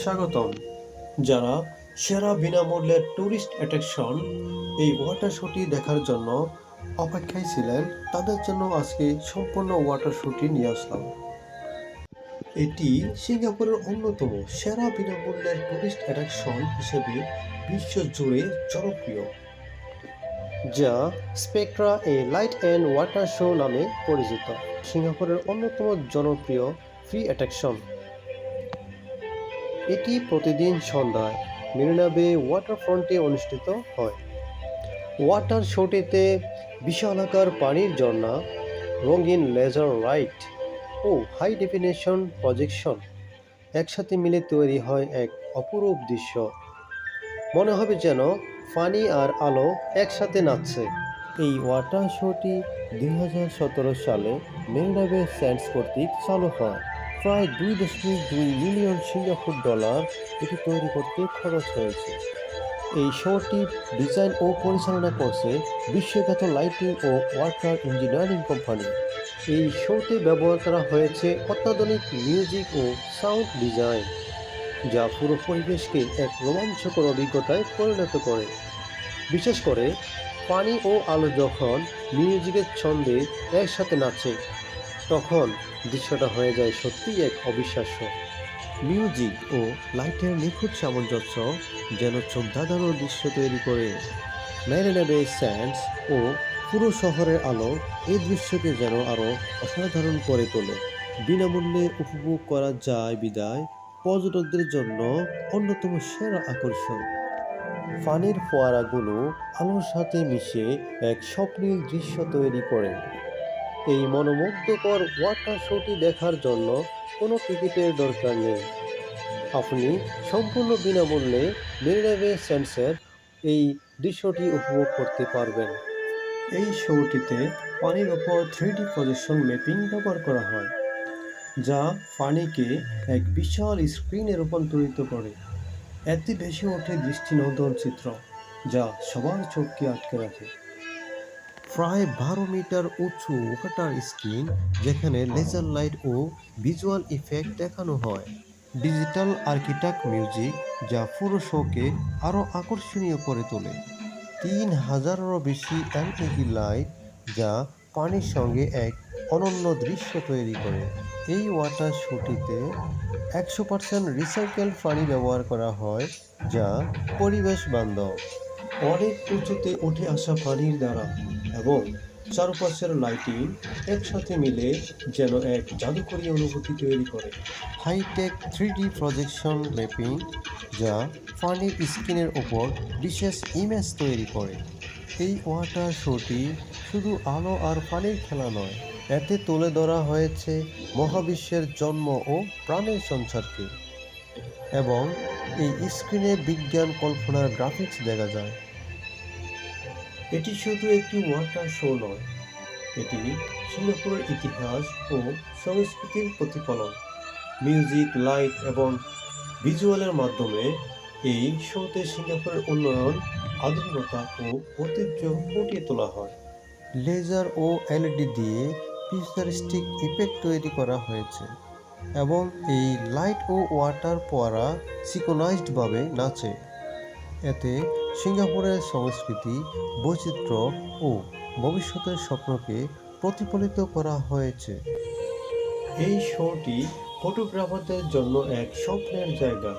স্বাগতম। যারা সেরা বিনামূল্যের ট্যুরিস্ট অ্যাট্রাকশন এই ওয়াটার শোটি দেখার জন্য অপেক্ষায় ছিলেন, তাদের জন্য আজকে সম্পূর্ণ ওয়াটার শোটি নিয়ে আসলাম। এটি সিঙ্গাপুরের অন্যতম সেরা বিনামূল্যের ট্যুরিস্ট অ্যাট্রাকশন হিসেবে বিশ্ব জুড়ে জনপ্রিয়। যা Spectra a light and water show নামে পরিচিত। সিঙ্গাপুরের অন্যতম জনপ্রিয় ফ্রি অ্যাট্রাকশন। এটি প্রতিদিন সন্ধ্যায় মেরিনা বে ওয়াটারফ্রন্টে অনুষ্ঠিত হয়। ওয়াটার শোটিতে বিশালাকার পানির ঝর্ণা, রঙিন লেজার রাইড ও হাই ডেফিনেশন প্রজেকশন একসাথে মিলে তৈরি হয় এক অপরূপ দৃশ্য। মনে হবে যেন পানি আর আলো একসাথে নাচছে। এই ওয়াটার শোটি দু হাজার সতেরো সালে মেরিনা স্যান্ডস কর্তৃক চালু হয়। প্রায় দুই দশমিক দুই মিলিয়ন সিঙ্গাপুর ডলার এটি তৈরি করতে খরচ হয়েছে। এই শোটি ডিজাইন ও পরিচালনা করছে বিশ্বখ্যাত লাইটিং ও ওয়াটার ইঞ্জিনিয়ারিং কোম্পানি। এই শোতে ব্যবহার করা হয়েছে অত্যাধুনিক মিউজিক ও সাউন্ড ডিজাইন। যা পুরো পরিবেশকে এক রোমাঞ্চকর অভিজ্ঞতায় পরিণত করে। বিশেষ করে, পানি ও আলো যখন মিউজিকের ছন্দে একসাথে নাচে, তখন দৃশ্যটা হয়ে যায় সত্যিই এক অবিশ্বাস্য। মিউজিক ও লাইটের নিখুঁত সামঞ্জস্য যেন চোখ দৃশ্য তৈরি করে। ম্যারিনা বে স্যান্ডস ও পুরো শহরের আলো এই দৃশ্যকে যেন আরও অসাধারণ করে তোলে। বিনামূল্যে উপভোগ করা যায় বিদায়। পর্যটকদের জন্য অন্যতম সেরা আকর্ষণ। পানির ফোয়ারাগুলো আলোর সাথে মিশে এক স্বপ্নীল দৃশ্য তৈরি করে। এই মনোমুগ্ধকর ওয়াটার শোটি দেখার জন্য কোনো টিকিটের দরকার নেই। আপনি সম্পূর্ণ বিনামূল্যে মেরিনাবে সেন্সের এই দৃশ্যটি উপভোগ করতে পারবেন। এই শোটিতে পানির ওপর থ্রি প্রজেকশন ম্যাপিং ব্যবহার করা হয়। যা পানিকে এক বিশাল স্ক্রিনে রূপান্তরিত করে। এতে বেশি ওঠে দৃষ্টিনন্দন চিত্র, যা সবার চোখকে আটকে রাখে। প্রায় বারো মিটার উঁচু ওয়াটার স্ক্রিন, যেখানে লেজার লাইট ও ভিজুয়াল ইফেক্ট দেখানো হয়। ডিজিটাল আর্কিটেক্ট মিউজিক, যা পুরো শোকে আরও আকর্ষণীয় করে তোলে। তিন হাজারেরও বেশি এলইডি লাইট, যা পানির সঙ্গে এক অনন্য দৃশ্য তৈরি করে। এই ওয়াটার শোটিতে একশো পার্সেন্ট রিসাইকেল পানি ব্যবহার করা হয় যা পরিবেশ বান্ধব। অনেক উঁচুতে উঠে আসা পানির দ্বারা এবং চারপাশের লাইটিং একসাথে মিলে যেন এক জাদুকরী অনুভূতি তৈরি করে। Hi tech three D projection mapping যা পানির স্ক্রিনের ওপর বিশেষ ইমেজ তৈরি করে। এই ওয়াটার শোটি শুধু আলো আর পানির খেলা নয় এতে তুলে ধরা হয়েছে মহাবিশ্বের জন্ম ও প্রাণের সঞ্চারকে। এবং এই স্ক্রিনে বিজ্ঞান কল্পনার গ্রাফিক্স দেখা যায়। এটি শুধু একটি ওয়াটার শো নয়, এটি সিঙ্গাপুরের ইতিহাস ও সংস্কৃতির প্রতিফলন। মিউজিক, লাইট এবং ভিজুয়ালের মাধ্যমে এই শোতে সিঙ্গাপুরের উন্নয়ন, আধুনিকতা ও ঐতিহ্য ফুটিয়ে তোলা হয়। লেজার ও এলইডি দিয়ে ফিউচারিস্টিক ইফেক্ট তৈরি করা হয়েছে এবং এই লাইট ও ওয়াটার পোয়ারা সিকোনাইজডভাবে নাচে। এতে সিঙ্গাপুরের সংস্কৃতি বৈচিত্র্য ও ভবিষ্যতের স্বপ্নকে প্রতিফলিত করা হয়েছে। এই শোটি ফটোগ্রাফারদের জন্য এক স্বপ্নের জায়গা।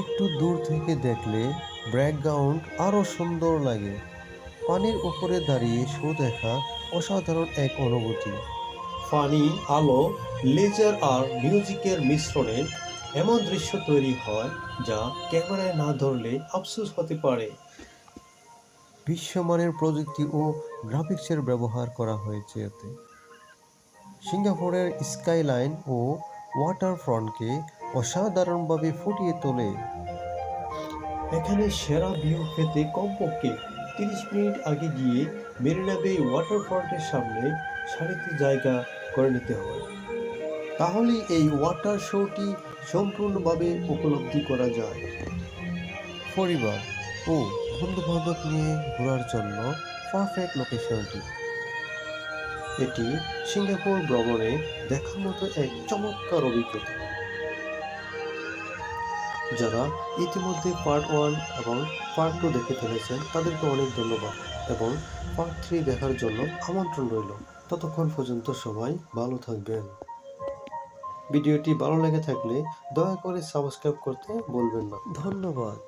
একটু দূর থেকে দেখলে ব্যাকগ্রাউন্ড আরও সুন্দর লাগে। পানির উপরে দাঁড়িয়ে শো দেখা অসাধারণ এক অনুভূতি। পানি, আলো, লেজার আর মিউজিকের মিশ্রণে এমন দৃশ্য তৈরি হয় যা ক্যামেরায় না ধরলে আফসোস হতে পারে। বিশ্বমানের প্রযুক্তি ও গ্রাফিক্সের ব্যবহার করা হয়েছে এতে। সিঙ্গাপুরের স্কাইলাইন ও ওয়াটারফ্রন্টকে অসাধারণভাবে ফুটিয়ে তোলে। এখানে সেরা ভিউ পেতে কমপক্ষে তিরিশ মিনিট আগে গিয়ে মেরিনা বে ওয়াটারফ্রন্টের সামনে সারিতে জায়গা করে নিতে হয়। তাহলে এই ওয়াটার শোটি সম্পূর্ণভাবে উপলব্ধি করা যায়। পরিবার ও বন্ধু বান্ধব নিয়ে ঘোরার জন্য পারফেক্ট লোকেশনটি এটি সিঙ্গাপুর ভ্রমণে দেখার মতো এক চমৎকার অভিজ্ঞতা। যারা ইতিমধ্যে পার্ট ওয়ান এবং পার্ট টু দেখে ফেলেছেন, তাদেরকে অনেক ধন্যবাদ এবং পার্ট থ্রি দেখার জন্য আমন্ত্রণ রইল। ততক্ষণ পর্যন্ত সবাই ভালো থাকবেন। ভিডিওটি ভালো লেগে থাকলে দয়া করে সাবস্ক্রাইব করতে বলবেন না। ধন্যবাদ।